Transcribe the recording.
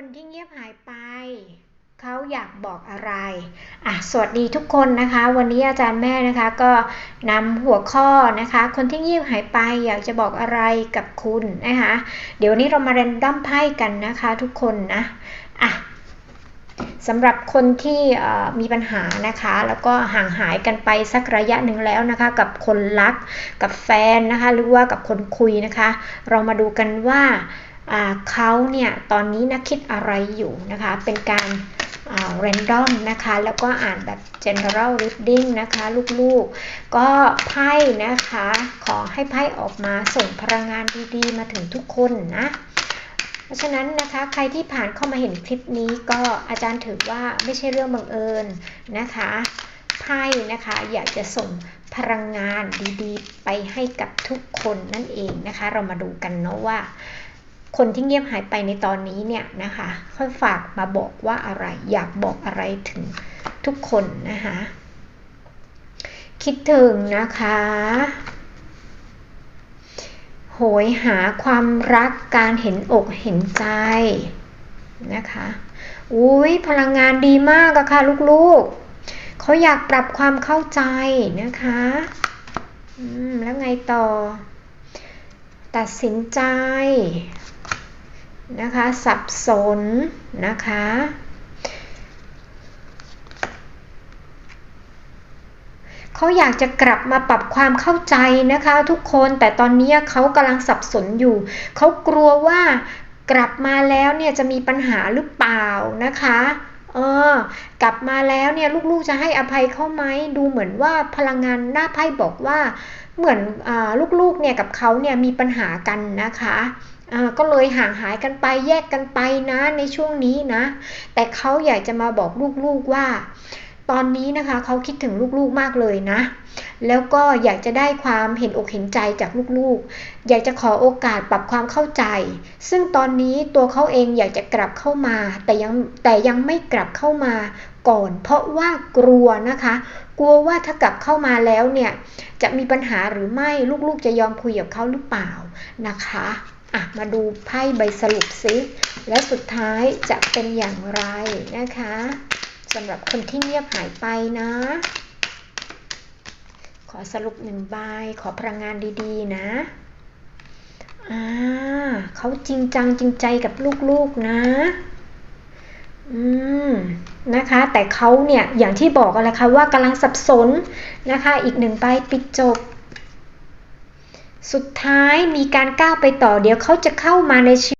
คนที่เงียบหายไป เขาอยากบอกอะไรอะสวัสดีทุกคนนะคะ วันนี้อาจารย์แม่นะคะก็นำหัวข้อนะคะ คนที่เงียบหายไปอยากจะบอกอะไรกับคุณนะคะ เดี๋ยวนนี้เรามาเรนดัมไพ่กันนะคะ ทุกคนนะอะ สำหรับคนที่มีปัญหานะคะ แล้วก็ห่างหายกันไปสักระยะหนึ่งแล้วนะคะ กับคนรัก กับแฟนนะคะ หรือว่ากับคนคุยนะคะ เรามาดูกันว่าเขาเนี่ยตอนนี้นะคิดอะไรอยู่นะคะ เป็นการเรนดอมนะคะ แล้วก็อ่านแบบ general reading นะคะ ลูกๆ ก็ไพ่นะคะ ขอให้ไพ่ออกมาส่งพลังงานดีๆ มาถึงทุกคนนะ เพราะฉะนั้นนะคะใครที่ผ่านเข้ามาเห็นคลิปนี้ก็อาจารย์ถือว่าไม่ใช่เรื่องบังเอิญนะคะไพ่นะคะอยากจะส่งพลังงานดีๆ ไปให้กับทุกคนนั่นเองนะคะ เรามาดูกันเนาะว่า คนที่เงียบหายไปในตอนนี้เนี่ยนะคะค่อยฝากมาบอกว่าอะไร อยากบอกอะไรถึงทุกคนนะคะคิดถึงนะคะ โหยหาความรักการเห็นอกเห็นใจนะคะอุ้ยพลังงานดีมากอะค่ะลูกๆเขาอยากปรับความเข้าใจนะคะอืมแล้วไงต่อ ตัดสินใจนะคะ สับสนนะคะ เขาอยากจะกลับมาปรับความเข้าใจนะคะ ทุกคนแต่ตอนนี้เขากำลังสับสนอยู่ เขากลัวว่ากลับมาแล้วเนี่ยจะมีปัญหาหรือเปล่านะคะเออกลับมาแล้วเนี่ยลูกๆจะให้อภัยเขาไหมดูเหมือนว่าพลังงานหน้าไพ่บอกว่าเหมือนอลูกๆเนี่ยกับเขาเนี่ยมีปัญหากันนะคะก็เลยห่างหายกันไปแยกกันไปนะในช่วงนี้นะ แต่เขาอยากจะมาบอกลูกๆว่า ตอนนี้นะคะเขาคิดถึงลูกๆมากเลยนะ แล้วก็อยากจะได้ความเห็นอกเห็นใจจากลูกๆ อยากจะขอโอกาสปรับความเข้าใจ ซึ่งตอนนี้ตัวเขาเองอยากจะกลับเข้ามา แต่ยังแต่ยังไม่กลับเข้ามาก่อน เพราะว่ากลัวนะคะ กลัวว่าถ้ากลับเข้ามาแล้วเนี่ยจะมีปัญหาหรือไม่ลูกๆ จะยอมคุยกับเขาหรือเปล่านะคะอะมาดูไพ่ใบสรุปซิและสุดท้ายจะเป็นอย่างไรนะคะ สำหรับคนที่เงียบหายไปนะ ขอสรุปหนึ่งใบขอพลังงานดีๆ นะอ่าเขาจริงจังจริงใจกับลูกๆนะ อืมนะคะ แต่เขาเนี่ยอย่างที่บอกกันเลยค่ะว่ากำลังสับสนนะคะ อีกหนึ่งใบปิดจบ สุดท้ายมีการก้าวไปต่อเดี๋ยวเขาจะเข้ามาในชีวิต